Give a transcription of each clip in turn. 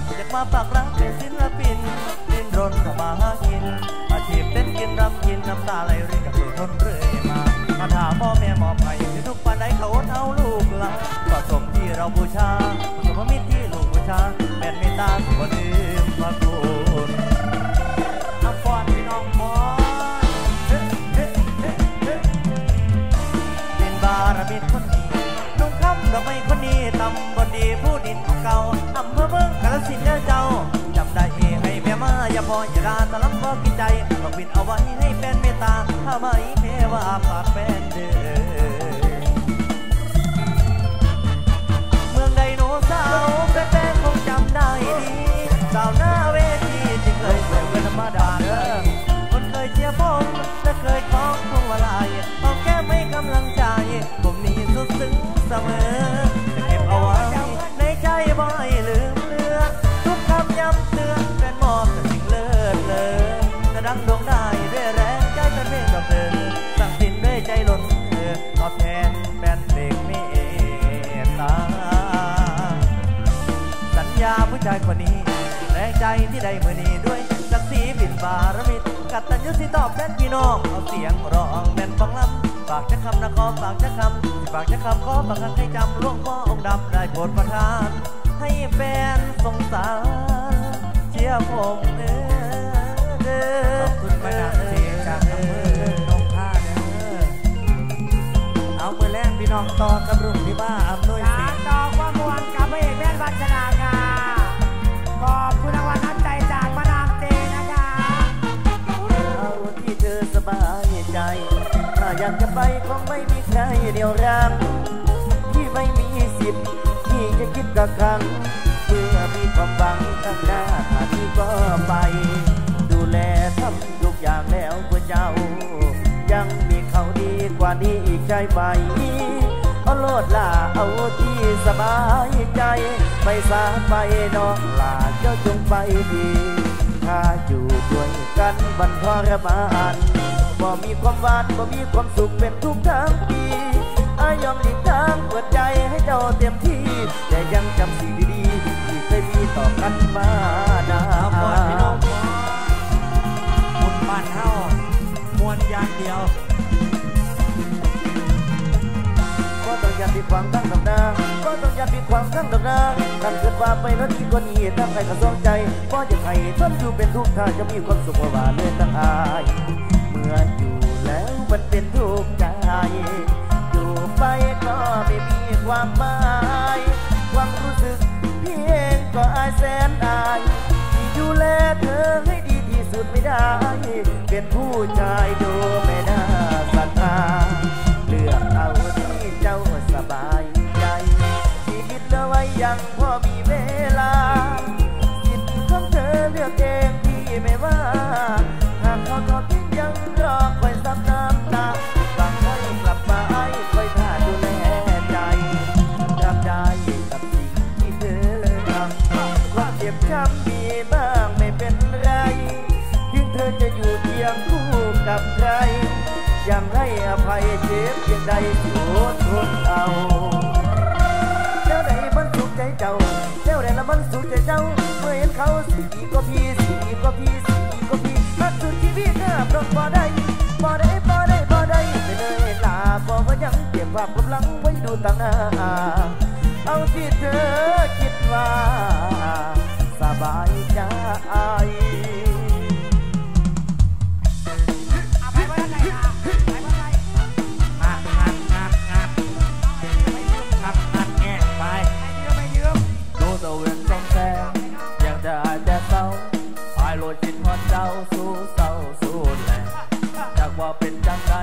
อากอยากมาปากรักเป็นศิลปินดิ้นรนเข้ามาหากินอาชีพเต้นกินรำกินน้ำตาไหลรินกับตัวทนเรื่อย ไว้ให้แฟนเมตตาถ้าไม่เทว่าปากแฟนเด้อาผู้ชายคนนี้ แรงใจที่ได้มือนี้ด้วยศักดิ์ศรีบินบารมิตรกัตตัญญูที่ตอบแทนพี่น้องเอาเสียงร้องแม่นฟังลำฝากจะคำนะขอฝากจะคำฝากจะคำขอฝากคำให้จำหลวงพ่อองค์ดำได้โปรดประทาน ให้แฟนสงสารเชียร์ผมเด้อเด้อขอบคุณมาดามเจจากอำเภอนงท่าเด้อเอามือแรกพี่น้องต่อกับรุ่งที่บ้าอำนวยากจะไปคงไม่มีใครเดียวรังที่ไม่มีสิทธิ์ที่จะคิดกักครั้งเมื่อมีความหวังข้างหน้าที่ก็ไป ดูแลทำทุกอย่างแล้วเพื่อเจ้า ยังมีเขาดีกว่านี้อีกใช่ไหมเอาโลดล่าเอาที่สบายใจ ไปสาไปน้องลาเจ้าจงไปดี ถ้าอยู่ด้วยกันบันทรมาน บ่มีความหวานบ่มีความสุขเป็นทุกทั้งปีอายอมหลีกทางเปิดใจให้เจ้าเต็มที่แต่ยังจำสิ่งดีๆที่เคยมีต่อกันมานาเอาก่อนพี่น้องบุญบ้านเฮามวนอย่างเดียวก็ต้องอย่าผิดหวังทั้งดำนาก็ต้องอย่าผิดหวังทั้งดำนาท่านเกิดว่าไปแล้วที่คนนี้ทั้งใครก็สองใจก็จะใครทนอยู่เป็นทุกข์ถ้าจะมีความสุขว่าเลยตั้งอายเมื่ออยู่แล้วมันเป็นทุกข์ใจ อยู่ไปก็ไม่มีความหมายความรู้สึกพี่เองก็อายแสนอายที่ดูแลเธอให้ดีที่สุดไม่ได้ เป็นผู้ชายดูไม่น่าศรัทธาเลือกเอาที่เจ้าสบายใจชีวิตเหลือไว้ยังพอมี ความกำลังไว้ดูต่างหน้า เอาที่เธอคิดว่า สบายใจเอาไปไว้ไหนอะไปไว้ไหนงัดงัดงัดงัดไม่ยืมงัดงัดแงะไปไม่ยืมไม่ยืมรู้ตัวเองต้องแซงยังจะอาจจะเศร้าพายโลดจิตพอเจ้าสู้เศร้าสู้แหลจากว่าเป็นจังได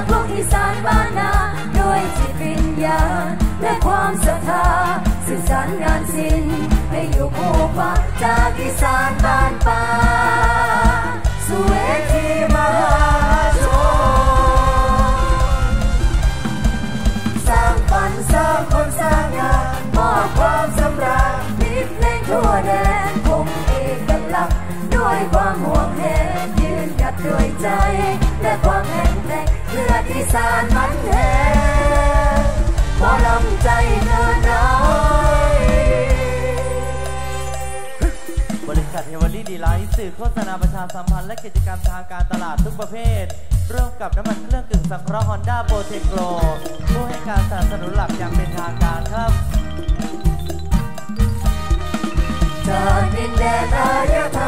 จากลูกอีสานบ้านนาด้วยจิตวิญญาณและความศรัทธาสื่อสารงานศิลป์ให้อยู่คู่ฟ้าจากอีสานบ้านป่าสู่เวทีมหาชนสร้างฝันสร้างคนสร้างงานมอบความสำราญมีเพลงทั่วแดนคงเอกลักษณ์ด้วยความห่วงแหนยืนหยัดด้วยใจและความแข็งแกร่ง อีสานมันแทนพอลำใจเธอได้บริษัทเฮวอรี่ดีไลท์สื่อโฆษณาประชาสัมพันธ์และกิจกรรมทางการตลาดทุกประเภท ร่วมกับน้ำมันเครื่องกึ่งสังเคราะห์ฮอนด้าโปรเทคโกผู้ให้การสนับสนุนหลักอย่างเป็นทางการครับจากดินแดนอารยธรรม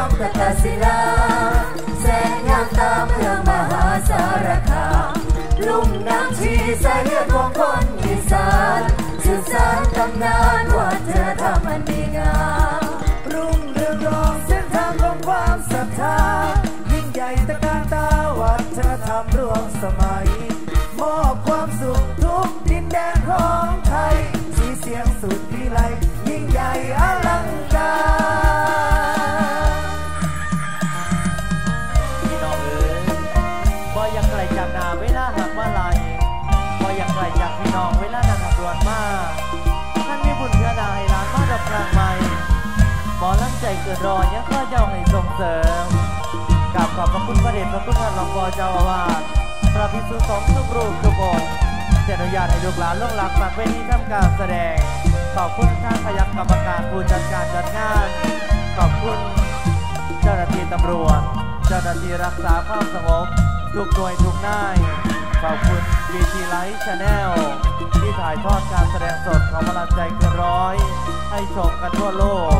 รอยยังก็เจ้าให้ส่งเสริมกราบขอบพระคุณพระเดชพระคุณท่านรองกอเจ้าอาวาสพระภิกษุสงฆ์ทุกรูปทุกคนจะอนุญาตให้ลูกหลานลงหลักฝากเวทีทำการแสดง ขอบคุณท่านพยักกรรมการผู้จัดการจัดงาน ขอบคุณ เจ้าหน้าที่ตำรวจ เจ้าหน้าที่รักษาความสงบทุกหน่วยทุกนาย ขอบคุณ BT Light Channel ที่ถ่ายทอดการแสดงสดของพลังใจเกินร้อย ให้ชมกันทั่วโลก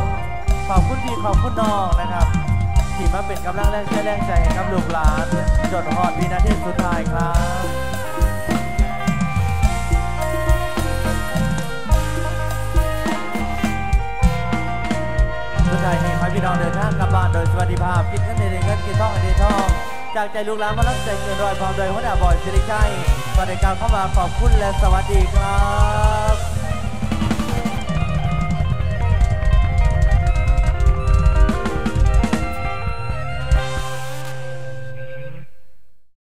ขอบคุณพี่ขอบคุณน้องนะครับที่มาเป็นกำลังแรงใจแรงใจให้กับลูกหลานจนหอดวินาทีสุดท้ายครับสุดท้ายนี้ให้พี่น้องเดินทางกลับบ้านโดยสวัสดิภาพกินเงินในเงินกินทองในทองจากใจลูกหลานมารับใจเกินรอยพร้อมโดยหัวหน้าบอยสิริชัยก่อนในการเข้ามาขอบคุณและสวัสดีครับ